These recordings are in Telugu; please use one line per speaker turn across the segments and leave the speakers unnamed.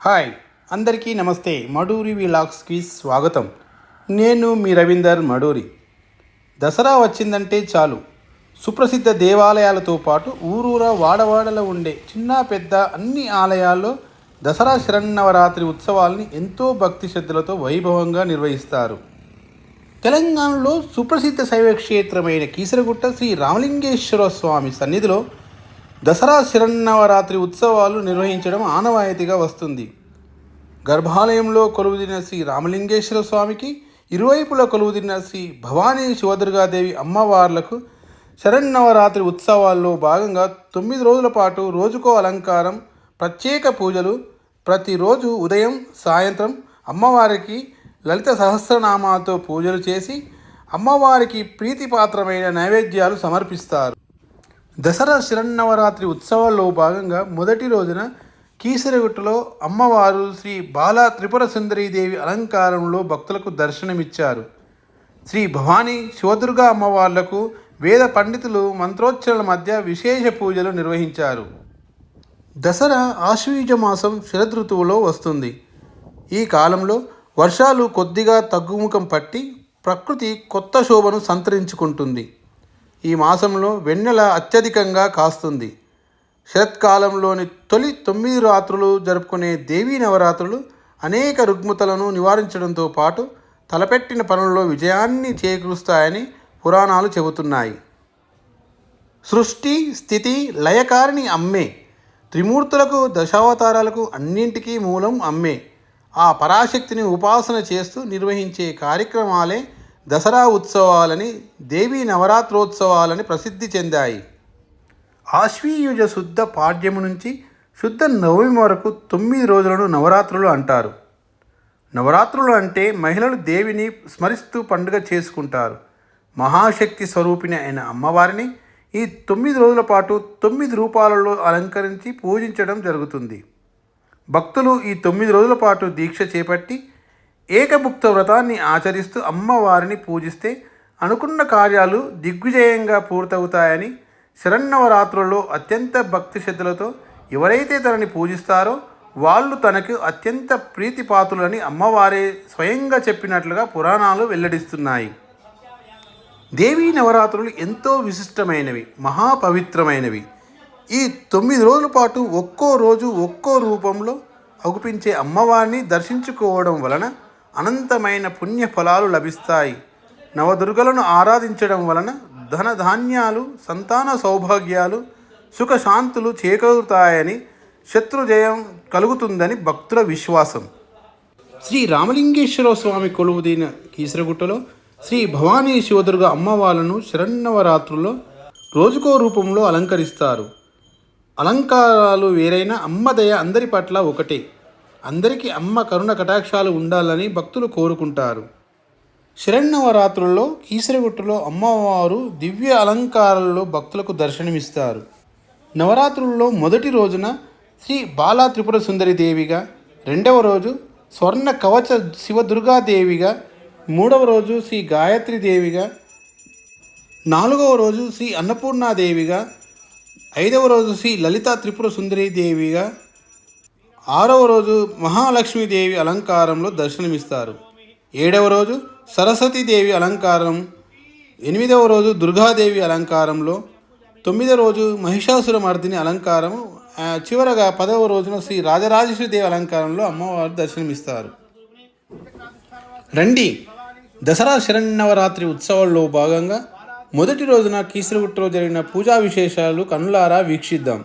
హాయ్ అందరికీ నమస్తే. మడూరి విలాగ్స్కి స్వాగతం. నేను మీ రవీందర్ మడూరి. దసరా వచ్చిందంటే చాలు. సుప్రసిద్ధ దేవాలయాలతో పాటు ఊరూరా వాడవాడలో ఉండే చిన్న పెద్ద అన్ని ఆలయాల్లో దసరా శరన్నవరాత్రి ఉత్సవాల్ని ఎంతో భక్తి శ్రద్ధలతో వైభవంగా నిర్వహిస్తారు. తెలంగాణలో సుప్రసిద్ధ శైవ క్షేత్రమైన కీసరగుట్ట శ్రీ రామలింగేశ్వర స్వామి సన్నిధిలో దసరా శరన్నవరాత్రి ఉత్సవాలు నిర్వహించడం ఆనవాయితీగా వస్తుంది. గర్భాలయంలో కొలువుదిన శ్రీ రామలింగేశ్వర స్వామికి ఇరువైపుల కొలువుదిన శ్రీ భవానీ శివదుర్గాదేవి అమ్మవార్లకు శరన్నవరాత్రి ఉత్సవాల్లో భాగంగా తొమ్మిది రోజుల పాటు రోజుకో అలంకారం ప్రత్యేక పూజలు ప్రతిరోజు ఉదయం సాయంత్రం అమ్మవారికి లలిత సహస్రనామాతో పూజలు చేసి అమ్మవారికి ప్రీతిపాత్రమైన నైవేద్యాలు సమర్పిస్తారు. దసరా శరన్నవరాత్రి ఉత్సవాల్లో భాగంగా మొదటి రోజున కీసరగుట్టలో అమ్మవారు శ్రీ బాలా త్రిపుర సుందరీదేవి అలంకారంలో భక్తులకు దర్శనమిచ్చారు. శ్రీ భవానీ శివదుర్గ అమ్మవార్లకు వేద పండితులు మంత్రోచ్చరణల మధ్య విశేష పూజలు నిర్వహించారు. దసరా ఆశ్వీజ మాసం శరదృతువులో వస్తుంది. ఈ కాలంలో వర్షాలు కొద్దిగా తగ్గుముఖం పట్టి ప్రకృతి కొత్త శోభను సంతరించుకుంటుంది. ఈ మాసంలో వెన్నెల అత్యధికంగా కాస్తుంది. శరత్కాలంలోని తొలి తొమ్మిది రాత్రులు జరుపుకునే దేవీ నవరాత్రులు అనేక రుగ్మతలను నివారించడంతో పాటు తలపెట్టిన పనుల్లో విజయాన్ని చేకూరుస్తాయని పురాణాలు చెబుతున్నాయి. సృష్టి స్థితి లయకారిణి అమ్మే. త్రిమూర్తులకు దశావతారాలకు అన్నింటికీ మూలం అమ్మే. ఆ పరాశక్తిని ఉపాసన చేస్తూ నిర్వహించే కార్యక్రమాలే దసరా ఉత్సవాలని దేవీ నవరాత్రోత్సవాలని ప్రసిద్ధి చెందాయి. ఆశ్వీయుజ శుద్ధ పాడ్యము నుంచి శుద్ధ నవమి వరకు తొమ్మిది రోజులను నవరాత్రులు అంటారు. నవరాత్రులు అంటే మహిళలు దేవిని స్మరిస్తూ పండుగ చేసుకుంటారు. మహాశక్తి స్వరూపిణి అయిన అమ్మవారిని ఈ తొమ్మిది రోజుల పాటు తొమ్మిది రూపాలలో అలంకరించి పూజించడం జరుగుతుంది. భక్తులు ఈ తొమ్మిది రోజుల పాటు దీక్ష చేపట్టి ఏకభుక్త వ్రతాన్ని ఆచరిస్తూ అమ్మవారిని పూజిస్తే అనుకున్న కార్యాలు దిగ్విజయంగా పూర్తవుతాయని శరన్నవరాత్రుల్లో అత్యంత భక్తి శ్రద్ధలతో ఎవరైతే తనని పూజిస్తారో వాళ్ళు తనకు అత్యంత ప్రీతిపాత్రులని అమ్మవారే స్వయంగా చెప్పినట్లుగా పురాణాలు వెల్లడిస్తున్నాయి. దేవీ నవరాత్రులు ఎంతో విశిష్టమైనవి మహాపవిత్రమైనవి. ఈ తొమ్మిది రోజుల పాటు ఒక్కో రోజు ఒక్కో రూపంలో అగుపించే అమ్మవారిని దర్శించుకోవడం వలన అనంతమైన పుణ్య ఫలాలు లభిస్తాయి. నవదుర్గలను ఆరాధించడం వలన ధన ధాన్యాలు సంతాన సౌభాగ్యాలు సుఖశాంతులు చేకూరుతాయని శత్రుజయం కలుగుతుందని భక్తుల విశ్వాసం. శ్రీ రామలింగేశ్వర స్వామి కొలువుదైన కీసరగుట్టలో శ్రీ భవానీ శివదుర్గ అమ్మవార్లను శరన్నవరాత్రుల్లో రోజుకో రూపంలో అలంకరిస్తారు. అలంకారాలు వేరైన అమ్మదయ అందరి పట్ల ఒకటే. అందరికీ అమ్మ కరుణ కటాక్షాలు ఉండాలని భక్తులు కోరుకుంటారు. శరన్నవరాత్రుల్లో కీసరగుట్టలో అమ్మవారు దివ్య అలంకారాల్లో భక్తులకు దర్శనమిస్తారు. నవరాత్రుల్లో మొదటి రోజున శ్రీ బాలా త్రిపుర సుందరి దేవిగా రెండవ రోజు స్వర్ణ కవచ శివదుర్గాదేవిగా మూడవ రోజు శ్రీ గాయత్రి దేవిగా నాలుగవ రోజు శ్రీ అన్నపూర్ణాదేవిగా ఐదవ రోజు శ్రీ లలితా త్రిపుర సుందరి దేవిగా ఆరవ రోజు మహాలక్ష్మీదేవి అలంకారంలో దర్శనమిస్తారు. ఏడవ రోజు సరస్వతీదేవి అలంకారం ఎనిమిదవ రోజు దుర్గాదేవి అలంకారంలో తొమ్మిదవ రోజు మహిషాసురమర్దిని అలంకారం చివరగా పదవ రోజున శ్రీ రాజరాజేశ్వరిదేవి అలంకారంలో అమ్మవారు దర్శనమిస్తారు. రండి. దసరా శరణవరాత్రి ఉత్సవాల్లో భాగంగా మొదటి రోజున కీసరగుట్టలో జరిగిన పూజా విశేషాలు కనులారా వీక్షిద్దాం.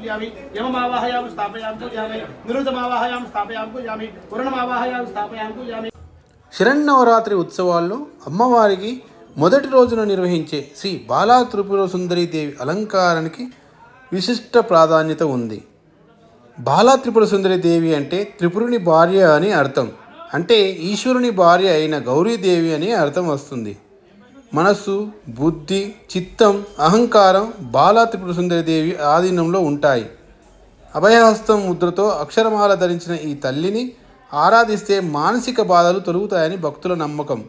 పూజయామి యమమావాహయామి స్థాపయామి పూజయామి నిరుతమావాహయామి స్థాపయామి పూజయామి వరుణమావాహయామి స్థాపయామి పూజామి.
శరన్నవరాత్రి ఉత్సవాల్లో అమ్మవారికి మొదటి రోజున నిర్వహించే శ్రీ బాలా త్రిపుర సుందరీదేవి అలంకారానికి విశిష్ట ప్రాధాన్యత ఉంది. బాలా త్రిపుర సుందరీదేవి అంటే త్రిపురుని భార్య అని అర్థం. అంటే ఈశ్వరుని భార్య అయిన గౌరీదేవి అని అర్థం వస్తుంది. మనస్సు బుద్ధి చిత్తం అహంకారం బాలా త్రిపుర సుందరిదేవి ఆధీనంలో ఉంటాయి. అభయహస్తం ముద్రతో అక్షరమాల ధరించిన ఈ తల్లిని ఆరాధిస్తే మానసిక బాధలు తొలుగుతాయని భక్తుల నమ్మకం.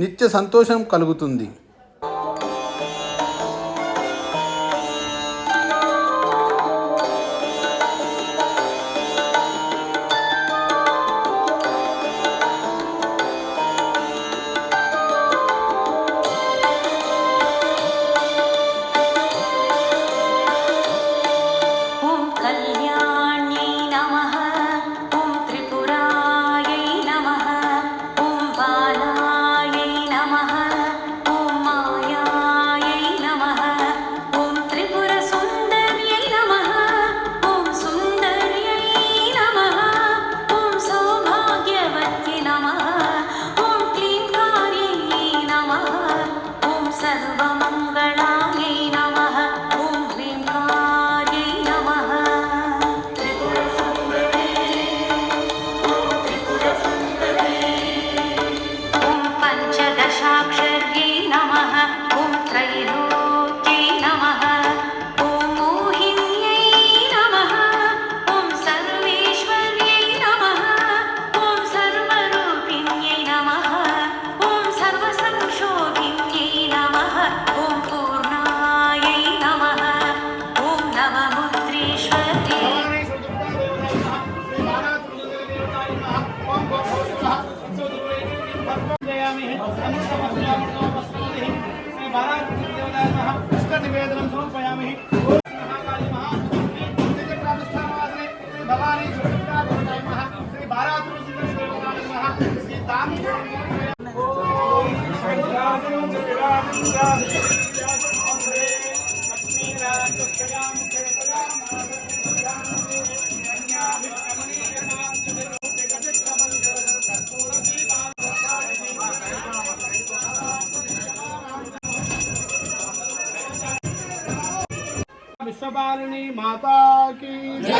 నిత్య సంతోషం కలుగుతుంది.
विश्वपालिनी माता की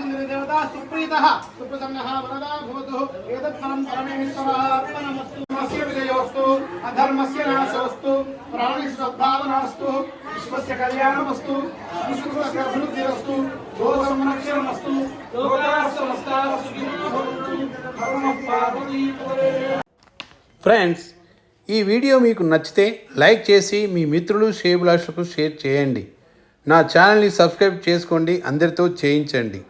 సహిత సుప్రీత. సుప్రసన్న వరదా భవతు. ఏతత్ ఫలం మస్య విజయోస్తు అధర్మస్య నాశోస్తు. ప్రాణి శ్రద్ధావనాస్తు విశ్వస్య కళ్యాణమస్తు. విశ్వస్య అభివృద్ధిరస్తు. గో సంరక్షణమస్తు
ఫ్రెండ్స్ ఈ వీడియో మీకు నచ్చితే లైక్ చేసి మీ మిత్రులు షేబులాషకు షేర్ చేయండి. నా ఛానల్ని సబ్స్క్రైబ్ చేసుకోండి. అందరితో చేయించండి.